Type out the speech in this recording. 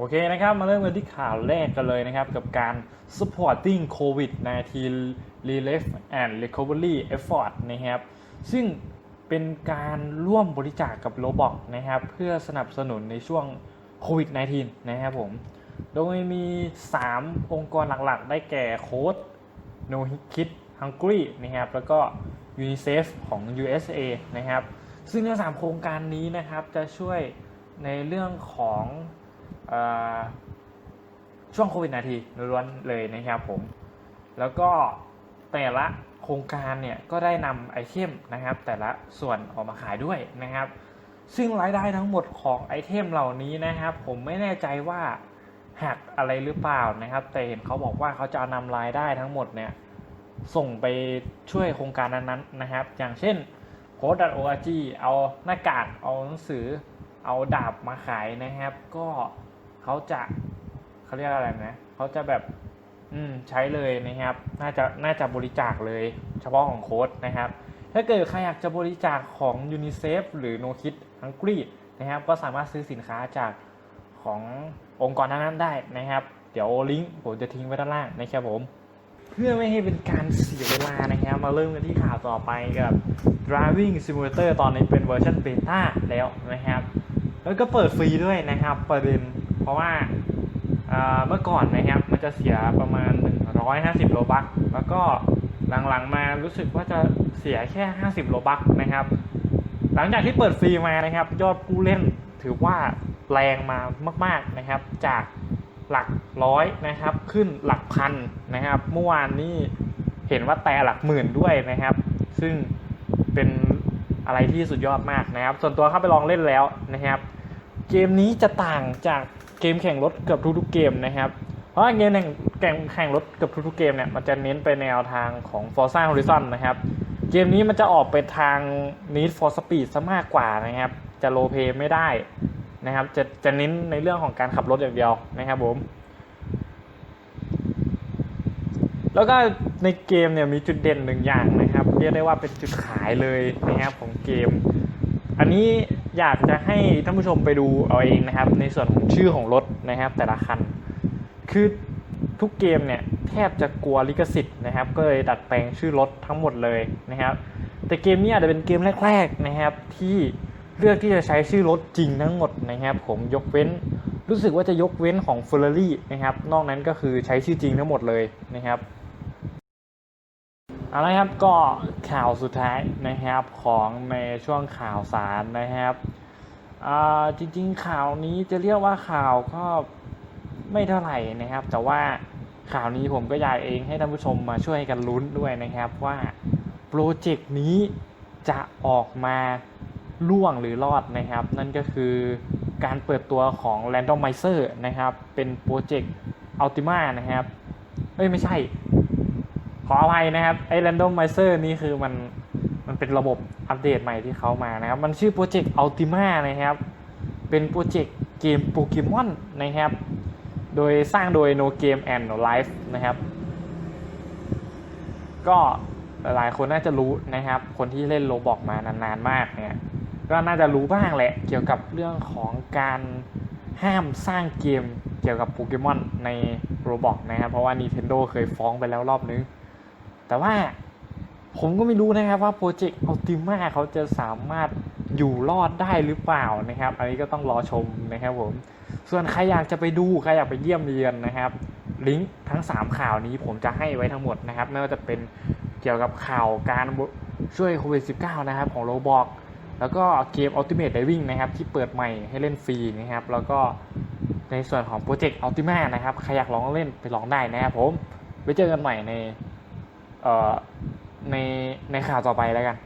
โอเคนะครับ มาเริ่มกันที่ข่าวแรกกันเลยนะครับ กับการ supporting COVID-19 relief and recovery effort นะครับ ซึ่งเป็นการร่วมบริจาคกับโ o บอกนะครับ เพื่อสนับสนุนในช่วงโควิด -19 นะครับผม โดยมี 3 องค์กรหลักๆ ได้แก่โค้ด No Kid Hungry นะครับ แล้วก็ UNICEF ของ USA นะครับ ซึ่งทั้งสามโครงการนี้นะครับจะช่วยในเรื่องของ ช่วงโควิดนาทีล้วนเลยนะครับผม แล้วก็แต่ละโครงการเนี่ยก็ได้นำไอเทมนะครับ แต่ละส่วนออกมาขายด้วยนะครับ ซึ่งรายได้ทั้งหมดของไอเทมเหล่านี้นะครับ ผมไม่แน่ใจว่าหักอะไรหรือเปล่านะครับ แต่เห็นเขาบอกว่าเขาจะนำรายได้ทั้งหมดเนี่ยส่งไปช่วยโครงการนั้นๆนะครับ อย่างเช่นโค้ด .org เอาหน้ากากเอาหนังสือเอาดาบมาขายนะครับ ก็ เขาจะเขาเรียกอะไรนะเขาจะแบบ อืมใช้เลยนะครับ น่าจะน่าจะบริจาคเลย เฉพาะของโค้ดนะครับ ถ้าเกิดใครอยากจะบริจาคของ UNICEF หรือ No Kid Hungry นะครับ ก็สามารถซื้อสินค้าจากขององค์กรนั้นๆได้นะครับ เดี๋ยวลิงก์ผมจะทิ้งไว้ด้านล่างนะครับผม เพื่อไม่ให้เป็นการเสียเวลานะครับ มาเริ่มกันที่ข่าวต่อไปกับ Driving Simulator ตอนนี้เป็นเวอร์ชันเบต้าแล้วนะครับ แล้วก็เปิดฟรีด้วยนะครับ ประเด็น เพราะว่าเมื่อก่อนนะครับมันจะเสียประมาณ 150 โลบัคแล้วก็หลังๆมารู้สึกว่าจะเสียแค่ 50 โลบัคนะครับ หลังจากที่เปิดฟรีมานะครับ ยอดผู้เล่นถือว่าแรงมามาก ๆนะครับ จากหลักร้อยนะครับ ขึ้นหลักพันนะครับ เมื่อวานนี้เห็นว่าแต่หลักหมื่นด้วยนะครับ ซึ่งเป็นอะไรที่สุดยอดมากนะครับ ส่วนตัวเข้าไปลองเล่นแล้วนะครับ เกมนี้จะต่างจาก เกมแข่งรถเกือบทุกๆเกมนะครับ เพราะเกมแข่งแข่งแข่งรถเกือบทุกๆเกมเนี่ยมันจะเน้นไปแนวทางของ Forza Horizon นะครับ เกมนี้มันจะออกไปทาง Need for Speed ซะมากกว่านะครับ จะโลเพไม่ได้นะครับ จะจะเน้นในเรื่องของการขับรถอย่างเดียวนะครับผม แล้วก็ในเกมเนี่ยมีจุดเด่นหนึ่งอย่างนะครับ เรียกได้ว่าเป็นจุดขายเลยนะครับของเกม อันนี้ อยากจะให้ท่านผู้ชมไปดูเอาเองนะครับ ในส่วนของชื่อของรถนะครับ แต่ละคัน คือทุกเกมเนี่ยแทบจะกลัวลิขสิทธิ์นะครับ ก็เลยดัดแปลงชื่อรถทั้งหมดเลยนะครับ แต่เกมนี้อาจจะเป็นเกมแรก ๆนะครับ ที่เลือกที่จะใช้ชื่อรถจริงทั้งหมดนะครับ ผมยกเว้น รู้สึกว่าจะยกเว้นของ f e r r a r i นะครับ นอกนั้นก็คือใช้ชื่อจริงทั้งหมดเลยนะครับ เอาละครับก็ข่าวสุดท้ายนะครับของในช่วงข่าวสารนะครับจริงๆข่าวนี้จะเรียกว่าข่าวก็ไม่เท่าไหร่นะครับ แต่ว่าข่าวนี้ผมก็อยากเองให้ท่านผู้ชมมาช่วยกันลุ้นด้วยนะครับว่าโปรเจกต์นี้จะออกมาล่วงหรือรอดนะครับ นั่นก็คือการเปิดตัวของ Randomizer นะครับ เป็นโปรเจกต์ Ultima นะครับเอ้ยไม่ใช่ ออภัยนะครับ ไอ้ Randomizer นี่คือมันมันเป็นระบบอัปเดตใหม่ที่เขามานะครับ มันชื่อโปรเจกต์ Ultima นะครับ เป็นโปรเจกต์เกมโปเกมอนนะครับ โดยสร้างโดย No Game and No Life นะครับ ก็หลายๆคนน่าจะรู้นะครับ คนที่เล่นโลบอกมานานๆมากเนี่ยก็น่าจะรู้บ้างแหละ เกี่ยวกับเรื่องของการห้ามสร้างเกมเกี่ยวกับโปเกมอนในโรบอกนะครับ เพราะว่า Nintendo เคยฟ้องไปแล้วรอบนึง แต่ว่าผมก็ไม่รู้นะครับว่าโปรเจกต์อัลติมาเขาจะสามารถอยู่รอดได้หรือเปล่านะครับ อันนี้ก็ต้องรอชมนะครับผม ส่วนใครอยากจะไปดูใครอยากไปเยี่ยมเยียนนะครับ ลิงก์ทั้ง 3 ข่าวนี้ผมจะให้ไว้ทั้งหมดนะครับ ไม่ว่าจะเป็นเกี่ยวกับข่าวการช่วยโควิด -19 นะครับของโรบอกแล้วก็เกม Ultimate Diving นะครับที่เปิดใหม่ให้เล่นฟรีนะครับ แล้วก็ในส่วนของโปรเจกต์ Ultima นะครับใครอยากลองเล่นไปลองได้นะครับผม ไว้เจอกันใหม่ใน ในในข่าวต่อไปแล้วกัน